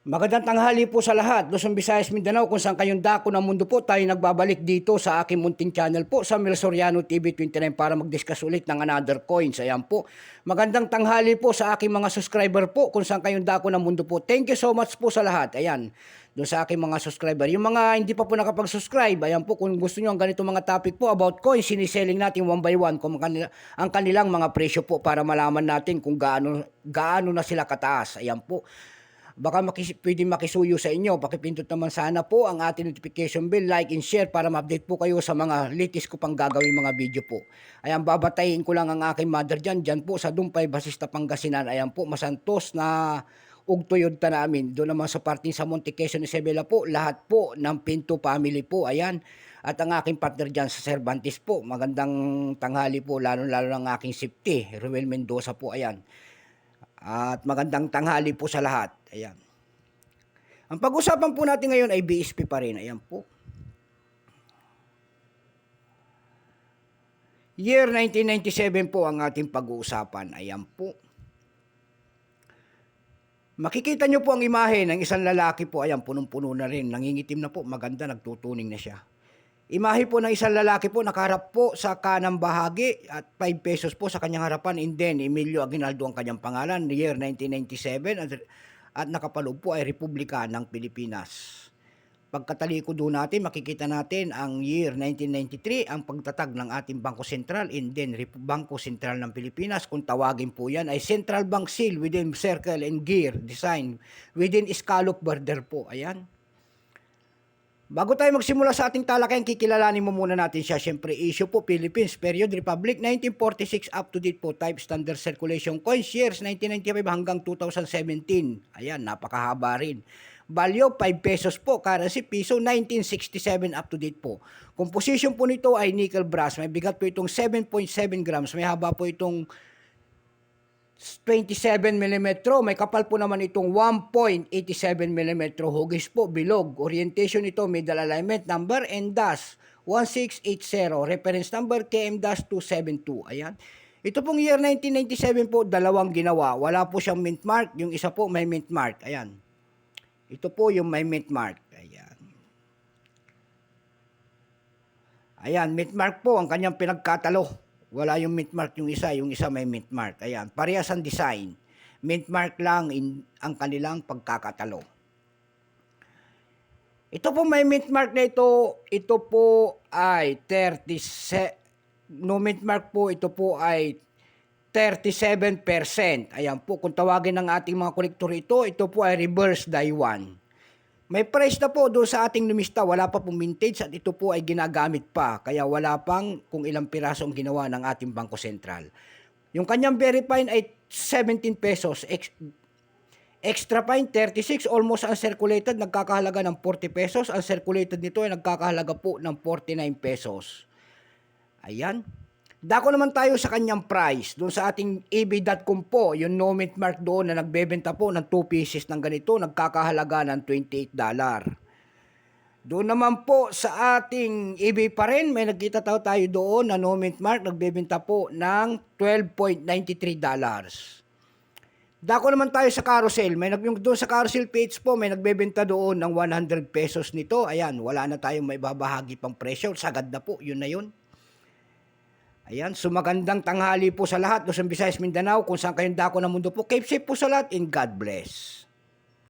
Magandang tanghali po sa lahat. Luzon, Visayas, Mindanao, kung saan kayong dako ng mundo po, tayo nagbabalik dito sa aking munting channel po sa Mel Soriano TV 29 para mag-discuss ulit ng another coins. Ayan po. Magandang tanghali po sa aking mga subscriber po kung saan kayong dako ng mundo po. Thank you so much po sa lahat. Ayan. Doon sa aking mga subscriber. Yung mga hindi pa po nakapag-subscribe, ayan po, kung gusto nyo ang ganito mga topic po about coins, siniselling natin one by one kung kanila, ang kanilang mga presyo po para malaman natin kung gaano, gaano na sila kataas. Ayan po baka makis, pwede makisuyo sa inyo. Pakipindot naman sana po ang ating notification bell, like and share para ma-update po kayo sa mga latest ko pang gagawin mga video po. Ayan, babatayin ko lang ang aking mother dyan, dyan po sa Dumpay, Basista, Pangasinan. Ayan po, masantos na ugtuyod ta namin. Doon naman sa parting sa Monte Quezon Isabela po, lahat po ng Pinto family po. Ayan. At ang aking partner dyan sa Cervantes po, magandang tanghali po, lalo-lalo ng aking safety, Ruel Mendoza po, ayan. At magandang tanghali po sa lahat. Ayan. Ang pag-usapan po natin ngayon ay BSP pa rin. Ayan po. Year 1997 po ang ating pag-uusapan. Ayan po. Makikita nyo po ang imahe ng isang lalaki po. Ayan, punong-puno na rin. Nangingitim na po. Maganda, nagtutuning na siya. Imahe po ng isang lalaki po, nakaharap po sa kanang bahagi at 5 pesos po sa kanyang harapan. And then, Emilio Aguinaldo ang kanyang pangalan, year 1997. At, at nakapaloob po ay Republika ng Pilipinas. Pagkatalikod doon natin, makikita natin ang year 1993, ang pagtatag ng ating Bangko Sentral and then Bangko Sentral ng Pilipinas. Kung tawagin po yan ay Central Bank Seal within Circle and Gear Design within Scallop Border po. Ayan. Bago tayo magsimula sa ating talakayan, kikilalanin mo muna natin siya. Siyempre, issue po, Philippines, period, Republic, 1946, up to date po, type, standard circulation, coins, years, 1995 hanggang 2017. Ayan, napakahaba rin. Value, 5 pesos po, currency, piso, 1967, up to date po. Composition po nito ay nickel brass. May bigat po itong 7.7 grams. May haba po itong 27 mm. May kapal po naman itong 1.87 mm. Hugis po, bilog. Orientation ito, middle alignment number and dash 1680. Reference number KM-272. Ayan. Ito pong year 1997 po, dalawang ginawa. Wala po siyang mint mark. Yung isa po may mint mark. Ayan. Ito po yung may mint mark. Ayan. Ayan, mint mark po ang kanyang pinagkatalo. Wala yung mint mark yung isa, yung isa may mint mark. Ayan, parehas ang design. Mint mark lang in, ang kanilang pagkakatalo. Ito po may mint mark na ito, ito po ay 30, no mint mark po, ito po ay 37%. Ayan po, kung tawagin ng ating mga kolektor ito, ito po ay reverse one. May price na po doon sa ating lumista, wala pa pong mintage at ito po ay ginagamit pa. Kaya wala pang kung ilang piraso ang ginawa ng ating Bangko Sentral. Yung kanyang very fine ay 17 pesos. Ex- extra fine, 36. Almost uncirculated, nagkakahalaga ng 40 pesos. Uncirculated nito ay nagkakahalaga po ng 49 pesos. Ayan. Dako naman tayo sa kanyang price. Doon sa ating ebay.com po, yung no mint mark doon na nagbebenta po ng 2 pieces ng ganito, nagkakahalaga ng 28 dollar. Doon naman po sa ating eBay pa rin, may nagkita tayo tayo doon na no mint mark, nagbebenta po ng 12.93 dollars. Dako naman tayo sa carousel. May nag yung doon sa carousel page po, may nagbebenta doon ng 100 pesos nito. Ayan, wala na tayong may babahagi pang presyo. Sagad na po, yun na yun. Ayan, so magandang tanghali po sa lahat. Luzon, Visayas, Mindanao, kung saan kayong dako ng mundo po. Keep safe po sa lahat and God bless.